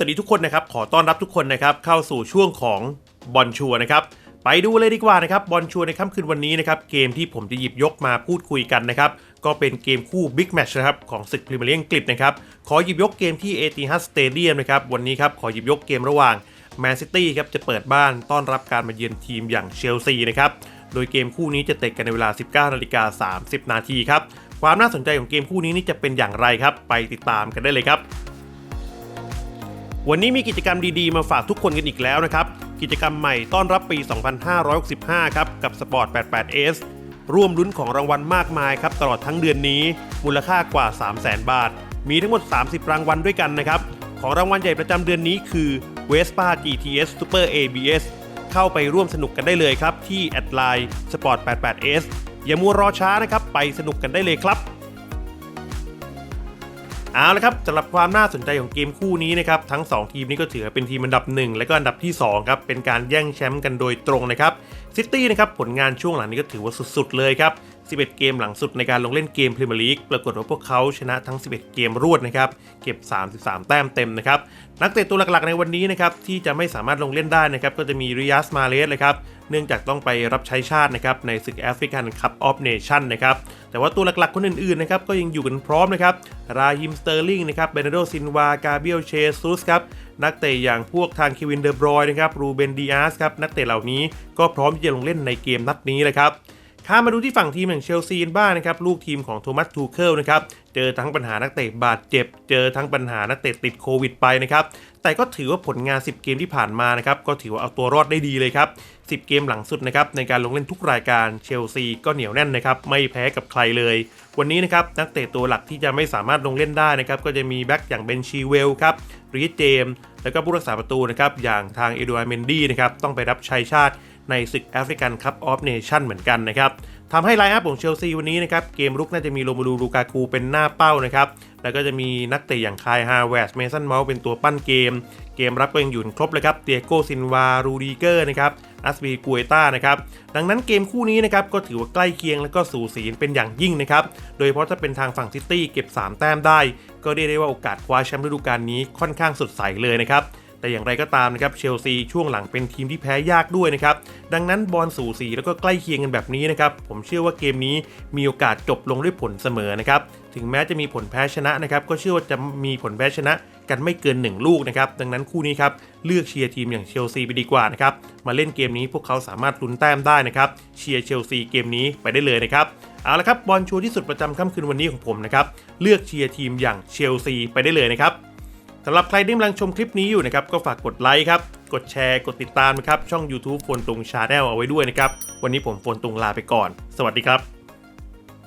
สวัสดีทุกคนนะครับ ขอต้อนรับทุกคนนะครับเข้าสู่ช่วงของบอลชัวนะครับ ไปดูเลยดีกว่านะครับบอลชัวในค่ำคืนวันนี้นะครับเกมที่ผมจะหยิบยกมาพูดคุยกันนะครับก็เป็นเกมคู่บิ๊กแมชนะครับของศึกพรีเมียร์ลีกอังกฤษนะครับขอหยิบยกเกมที่เอติฮัดสเตเดียมนะครับวันนี้ครับขอหยิบยกเกมระหว่างแมนซิตี้ครับจะเปิดบ้านต้อนรับการมาเยือนทีมอย่างเชลซีนะครับโดยเกมคู่นี้จะเตะกันในเวลา 19นาฬิกา30 นาทีครับความน่าสนใจของเกมคู่นี้นี่จะเป็นอย่างไรครับ ไปติดตามกันได้เลยครับ วันนี้มีกิจกรรมดีๆ มาฝากทุกคนกันอีกแล้วนะครับ กิจกรรมใหม่ต้อนรับปี 2565 ครับ กับ Sport 88S ร่วมลุ้นของรางวัลมากมายครับ ตลอดทั้งเดือนนี้ มูลค่ากว่า 300,000 บาท มีทั้งหมด 30 รางวัลด้วยกันนะครับ ของรางวัลใหญ่ประจำเดือนนี้คือ Vespa GTS Super ABS เข้าไปร่วมสนุกกันได้เลยครับ ที่แอดไลน์ Sport 88S อย่ามัวรอช้านะครับ ไปสนุกกันได้เลยครับ เอาละครับสำหรับความน่าสนใจของเกมคู่นี้นะครับทั้ง 2 ทีมนี้ก็ถือเป็นทีมอันดับ 1 และก็อันดับที่2ครับเป็นการแย่งแชมป์กันโดยตรงนะครับซิตี้นะครับผลงานช่วงหลังนี้ก็ถือว่าสุดๆเลยครับ11 เกมหลังสุดในการลงเล่นเกมพรีเมียร์ลีกปรากฏว่าพวกเขาชนะทั้ง 11 เกมรวดนะครับ เก็บ 33 แต้มเต็มนะครับ นักเตะตัวหลักๆในวันนี้นะครับที่จะไม่สามารถลงเล่นได้นะครับก็จะมีริยัสมาเลสเลยครับ เนื่องจากต้องไปรับใช้ชาตินะครับในศึกแอฟริกันคัพออฟเนชั่นนะครับแต่ว่าตัวหลักๆคนอื่นๆนะครับก็ยังอยู่กันพร้อมนะครับราฮิมสเตอร์ลิงนะครับเบเนโดซินวากาเบียลเชซุสครับนักเตะอย่างพวกทางคิวินเดอร์บรอยนะครับรูเบนดิอาสครับนักเตะเหล่านี้ก็พร้อมที่จะลงเล่นในเกมนัดนี้เลยครับ ข้ามาดูที่ฝั่งทีมอย่างเชลซีกันบ้างนะครับ ลูกทีมของโทมัสทูเคิลนะครับ เจอทั้งปัญหานักเตะบาดเจ็บ เจอทั้งปัญหานักเตะติดโควิดไปนะครับ แต่ก็ถือว่าผลงาน 10 เกมที่ผ่านมานะครับ ก็ถือว่าเอาตัวรอดได้ดีเลยครับ 10 เกมหลังสุดนะครับ ในการลงเล่นทุกรายการเชลซีก็เหนียวแน่นนะครับ ไม่แพ้กับใครเลย วันนี้นะครับนักเตะตัวหลักที่จะไม่สามารถลงเล่นได้นะครับ ก็จะมีแบ็กอย่างเบนชีเวลครับรีเจมแล้วก็ผู้รักษาประตูนะครับอย่างทางเอดูอาร์เมนดี้นะครับต้องไปรับใช้ชาติ ในศึกแอฟริกันคัพออฟเนชั่นเหมือนกันนะครับทำให้ไลน์อัพของเชลซีวันนี้นะครับเกมรุกน่าจะมีโรมูลูลูกากูเป็นหน้าเป้านะครับแล้วก็จะมีนักเตะอย่างคายฮาวเวสเมสันเมาส์เป็นตัวปั้นเกม เกมรับก็ยังอยู่ครบเลยครับเตียโกซินวารูดีเกอร์นะครับอัสบีกูเอต้านะครับดังนั้นเกมคู่นี้นะครับก็ถือว่าใกล้เคียงและก็สูสีเป็นอย่างยิ่งนะครับโดยเฉพาะถ้าเป็นทางฝั่งซิตี้เก็บ 3 แต้มได้ ก็เรียกได้ว่าโอกาสคว้าแชมป์ฤดูกาลนี้ค่อนข้างสดใสเลยนะครับ แต่อย่างไรก็ตามนะครับเชลซีช่วงหลังเป็นทีมที่แพ้ยากด้วยนะครับ ดังนั้นบอลสู่สีแล้วก็ใกล้เคียงกันแบบนี้นะครับ ผมเชื่อว่าเกมนี้มีโอกาสจบลงด้วยผลเสมอนะครับ ถึงแม้จะมีผลแพ้ชนะนะครับ ก็เชื่อว่าจะมีผลแพ้ชนะกันไม่เกิน 1 ลูกนะครับ ดังนั้นคู่นี้ครับเลือกเชียร์ทีมอย่างเชลซีไปดีกว่านะครับ มาเล่นเกมนี้พวกเขาสามารถลุ้นแต้มได้นะครับ เชียร์เชลซีเกมนี้ไปได้เลยนะครับเอาละครับบอลชัวร์ที่สุดประจำค่ำคืนวันนี้ของผมนะครับเลือกเชียร์ทีมอย่างเชลซีไปได้เลยนะครับ สำหรับใครที่กำลังชมคลิปนี้อยู่นะครับก็ฝากกดไลค์ครับ กดแชร์ กดติดตามนะครับช่อง YouTube โฟนตุงชาแนลเอาไว้ด้วยนะครับ วันนี้ผมโฟนตุงลาไปก่อน สวัสดีครับ